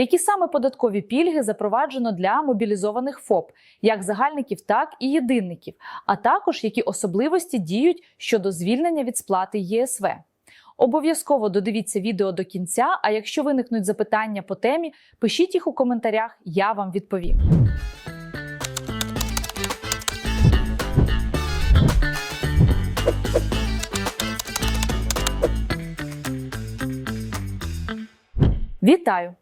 Які саме податкові пільги запроваджено для мобілізованих ФОП, як загальників, так і єдинників, а також які особливості діють щодо звільнення від сплати ЄСВ. Обов'язково додивіться відео до кінця. А якщо виникнуть запитання по темі, пишіть їх у коментарях, я вам відповім. Вітаю!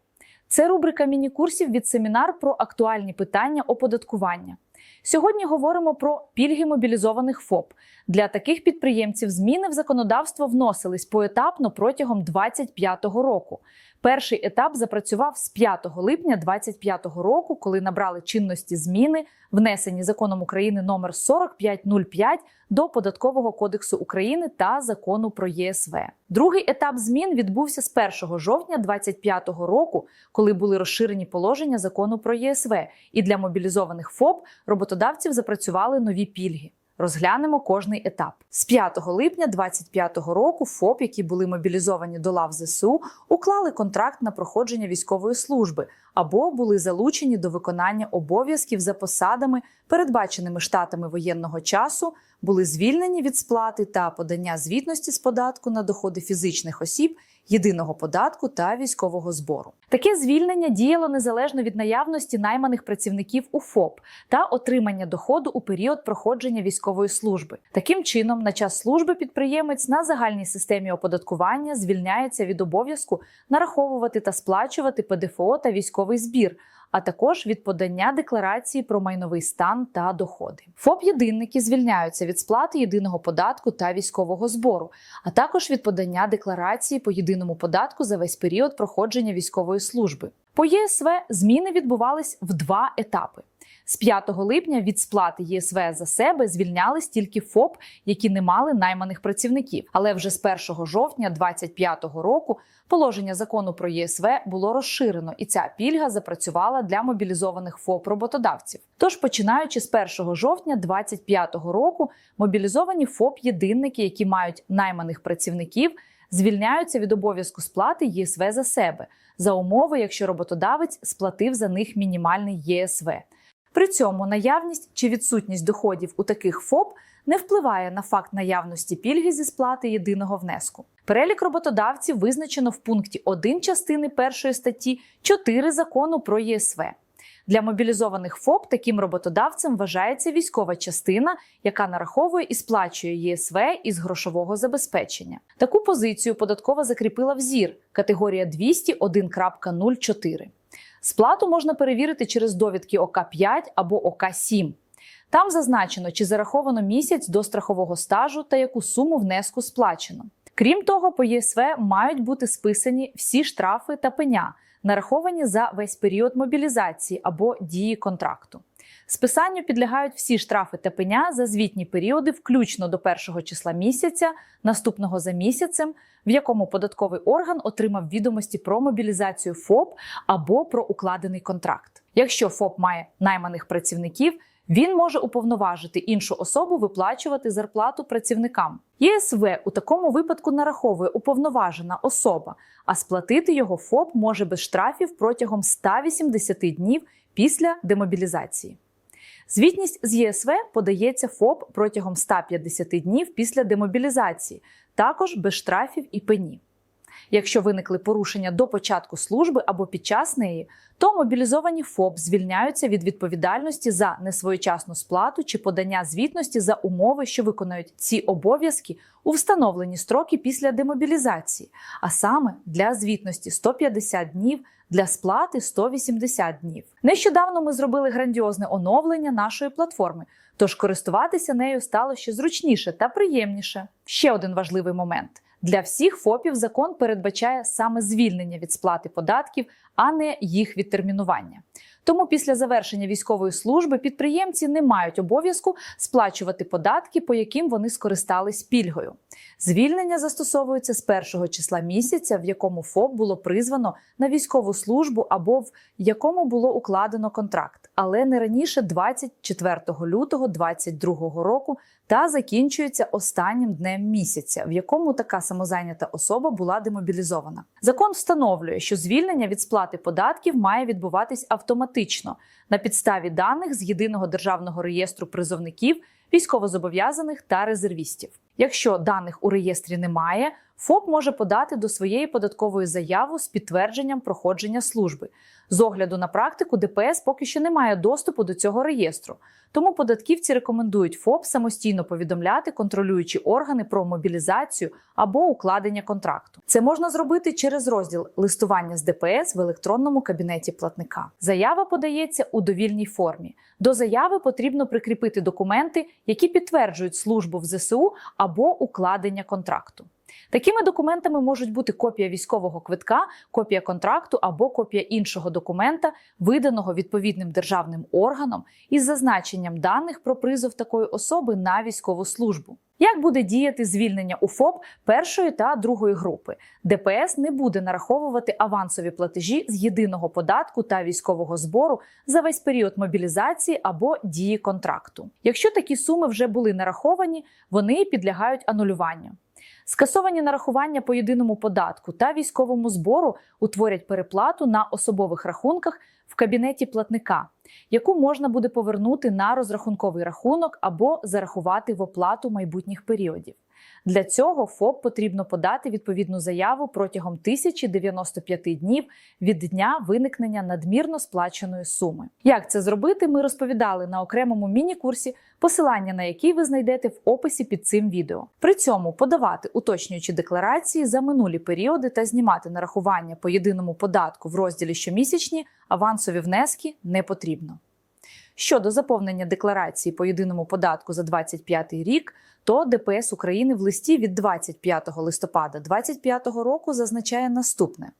Це рубрика міні-курсів від семінар про актуальні питання оподаткування. Сьогодні говоримо про пільги мобілізованих ФОП. Для таких підприємців зміни в законодавство вносились поетапно протягом 2025 року. Перший етап запрацював з 5 липня 2025 року, коли набрали чинності зміни, внесені законом України номер 4505 до Податкового кодексу України та закону про ЄСВ. Другий етап змін відбувся з 1 жовтня 2025 року, коли були розширені положення закону про ЄСВ, і для мобілізованих ФОП роботодавців запрацювали нові пільги. Розглянемо кожний етап. З 5 липня 2025 року ФОП, які були мобілізовані до лав ЗСУ, уклали контракт на проходження військової служби або були залучені до виконання обов'язків за посадами, передбаченими штатами воєнного часу, були звільнені від сплати та подання звітності з податку на доходи фізичних осіб, єдиного податку та військового збору. Таке звільнення діяло незалежно від наявності найманих працівників у ФОП та отримання доходу у період проходження військової служби. Таким чином, на час служби підприємець на загальній системі оподаткування звільняється від обов'язку нараховувати та сплачувати ПДФО та військовий збір. А також від подання декларації про майновий стан та доходи. ФОП-єдинники звільняються від сплати єдиного податку та військового збору, а також від подання декларації по єдиному податку за весь період проходження військової служби. По ЄСВ зміни відбувались в два етапи. З 5 липня від сплати ЄСВ за себе звільнялись тільки ФОП, які не мали найманих працівників. Але вже з 1 жовтня 2025 року положення закону про ЄСВ було розширено, і ця пільга запрацювала для мобілізованих ФОП роботодавців. Тож, починаючи з 1 жовтня 2025 року, мобілізовані ФОП-єдинники, які мають найманих працівників, звільняються від обов'язку сплати ЄСВ за себе за умови, якщо роботодавець сплатив за них мінімальний ЄСВ. При цьому наявність чи відсутність доходів у таких ФОП не впливає на факт наявності пільги зі сплати єдиного внеску. Перелік роботодавців визначено в пункті 1 частини 1 статті 4 закону про ЄСВ. Для мобілізованих ФОП таким роботодавцем вважається військова частина, яка нараховує і сплачує ЄСВ із грошового забезпечення. Таку позицію податкова закріпила в ЗІР категорія 201.04. Сплату можна перевірити через довідки ОК5 або ОК7. Там зазначено, чи зараховано місяць до страхового стажу та яку суму внеску сплачено. Крім того, по ЄСВ мають бути списані всі штрафи та пеня, нараховані за весь період мобілізації або дії контракту. Списанню підлягають всі штрафи та пеня за звітні періоди, включно до першого числа місяця, наступного за місяцем, в якому податковий орган отримав відомості про мобілізацію ФОП або про укладений контракт. Якщо ФОП має найманих працівників, він може уповноважити іншу особу виплачувати зарплату працівникам. ЄСВ у такому випадку нараховує уповноважена особа, а сплатити його ФОП може без штрафів протягом 180 днів після демобілізації. Звітність з ЄСВ подається ФОП протягом 150 днів після демобілізації, також без штрафів і пені. Якщо виникли порушення до початку служби або під час неї, то мобілізовані ФОП звільняються від відповідальності за несвоєчасну сплату чи подання звітності за умови, що виконують ці обов'язки у встановлені строки після демобілізації, а саме для звітності 150 днів. Для сплати 180 днів. Нещодавно ми зробили грандіозне оновлення нашої платформи, тож користуватися нею стало ще зручніше та приємніше. Ще один важливий момент: для всіх ФОПів закон передбачає саме звільнення від сплати податків, а не їх відтермінування. Тому після завершення військової служби підприємці не мають обов'язку сплачувати податки, по яким вони скористались пільгою. Звільнення застосовується з першого числа місяця, в якому ФОП було призвано на військову службу або в якому було укладено контракт, але не раніше 24 лютого 2022 року та закінчується останнім днем місяця, в якому така самозайнята особа була демобілізована. Закон встановлює, що звільнення від сплати податків має відбуватись автоматично на підставі даних з єдиного державного реєстру призовників, військовозобов'язаних та резервістів. Якщо даних у реєстрі немає, ФОП може подати до своєї податкової заяву з підтвердженням проходження служби. З огляду на практику, ДПС поки що не має доступу до цього реєстру. Тому податківці рекомендують ФОП самостійно повідомляти контролюючі органи про мобілізацію або укладення контракту. Це можна зробити через розділ листування з ДПС в електронному кабінеті платника. Заява подається у довільній формі. До заяви потрібно прикріпити документи, які підтверджують службу в ЗСУ або укладення контракту. Такими документами можуть бути копія військового квитка, копія контракту або копія іншого документа, виданого відповідним державним органом із зазначенням даних про призов такої особи на військову службу. Як буде діяти звільнення у ФОП першої та другої групи? ДПС не буде нараховувати авансові платежі з єдиного податку та військового збору за весь період мобілізації або дії контракту. Якщо такі суми вже були нараховані, вони підлягають анулюванню. Скасовані нарахування по єдиному податку та військовому збору утворять переплату на особових рахунках в кабінеті платника, яку можна буде повернути на розрахунковий рахунок або зарахувати в оплату майбутніх періодів. Для цього ФОП потрібно подати відповідну заяву протягом 1095 днів від дня виникнення надмірно сплаченої суми. Як це зробити, ми розповідали на окремому міні-курсі, посилання на який ви знайдете в описі під цим відео. При цьому подавати уточнюючі декларації за минулі періоди та знімати нарахування по єдиному податку в розділі щомісячні авансові внески не потрібно. Щодо заповнення декларації по єдиному податку за 2025 рік, то ДПС України в листі від 25 листопада 2025 року зазначає наступне: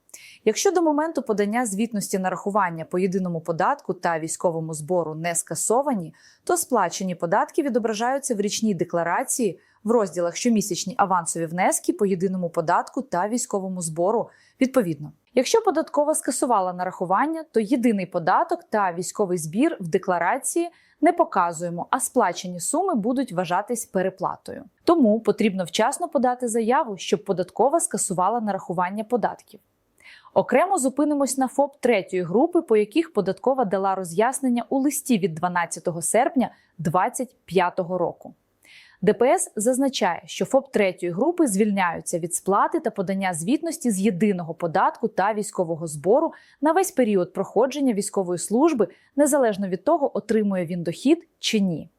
якщо до моменту подання звітності нарахування по єдиному податку та військовому збору не скасовані, то сплачені податки відображаються в річній декларації в розділах щомісячні авансові внески по єдиному податку та військовому збору відповідно. Якщо податкова скасувала нарахування, то єдиний податок та військовий збір в декларації не показуємо, а сплачені суми будуть вважатись переплатою. Тому потрібно вчасно подати заяву, щоб податкова скасувала нарахування податків. Окремо зупинимось на ФОП третьої групи, по яких податкова дала роз'яснення у листі від 12 серпня 2025 року. ДПС зазначає, що ФОП третьої групи звільняються від сплати та подання звітності з єдиного податку та військового збору на весь період проходження військової служби, незалежно від того, отримує він дохід чи ні.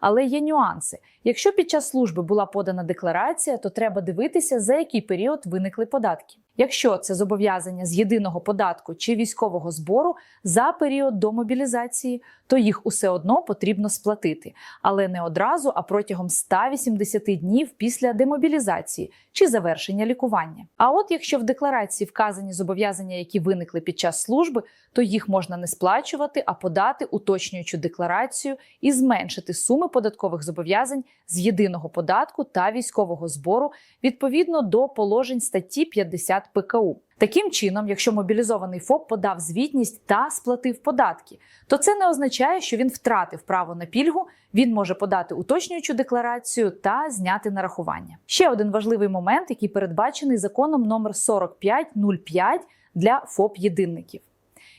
Але є нюанси. Якщо під час служби була подана декларація, то треба дивитися, за який період виникли податки. Якщо це зобов'язання з єдиного податку чи військового збору за період до мобілізації, то їх усе одно потрібно сплатити, але не одразу, а протягом 180 днів після демобілізації чи завершення лікування. А от якщо в декларації вказані зобов'язання, які виникли під час служби, то їх можна не сплачувати, а подати уточнюючу декларацію і зменшити суми податкових зобов'язань з єдиного податку та військового збору відповідно до положень статті 50 ПКУ. Таким чином, якщо мобілізований ФОП подав звітність та сплатив податки, то це не означає, що він втратив право на пільгу. Він може подати уточнюючу декларацію та зняти нарахування. Ще один важливий момент, який передбачений законом номер 4505 для ФОП-єдинників.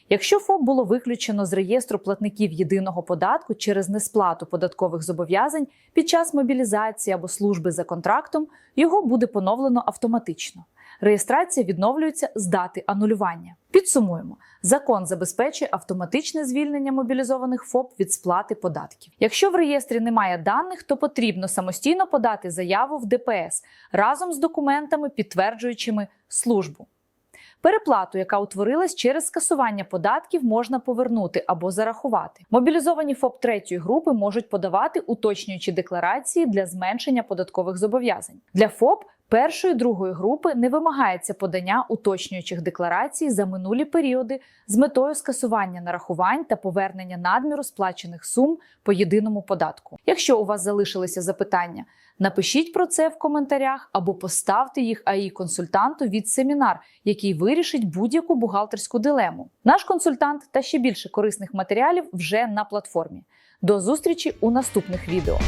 Якщо ФОП було виключено з реєстру платників єдиного податку через несплату податкових зобов'язань під час мобілізації або служби за контрактом, його буде поновлено автоматично. Реєстрація відновлюється з дати анулювання. Підсумуємо, закон забезпечує автоматичне звільнення мобілізованих ФОП від сплати податків. Якщо в реєстрі немає даних, то потрібно самостійно подати заяву в ДПС разом з документами, підтверджуючими службу. Переплату, яка утворилась через скасування податків, можна повернути або зарахувати. Мобілізовані ФОП третьої групи можуть подавати уточнюючі декларації для зменшення податкових зобов'язань. Для ФОП Першої другої групи не вимагається подання уточнюючих декларацій за минулі періоди з метою скасування нарахувань та повернення надміру сплачених сум по єдиному податку. Якщо у вас залишилися запитання, напишіть про це в коментарях або поставте їх АІ консультанту від семінар, який вирішить будь-яку бухгалтерську дилему. Наш консультант та ще більше корисних матеріалів вже на платформі. До зустрічі у наступних відео.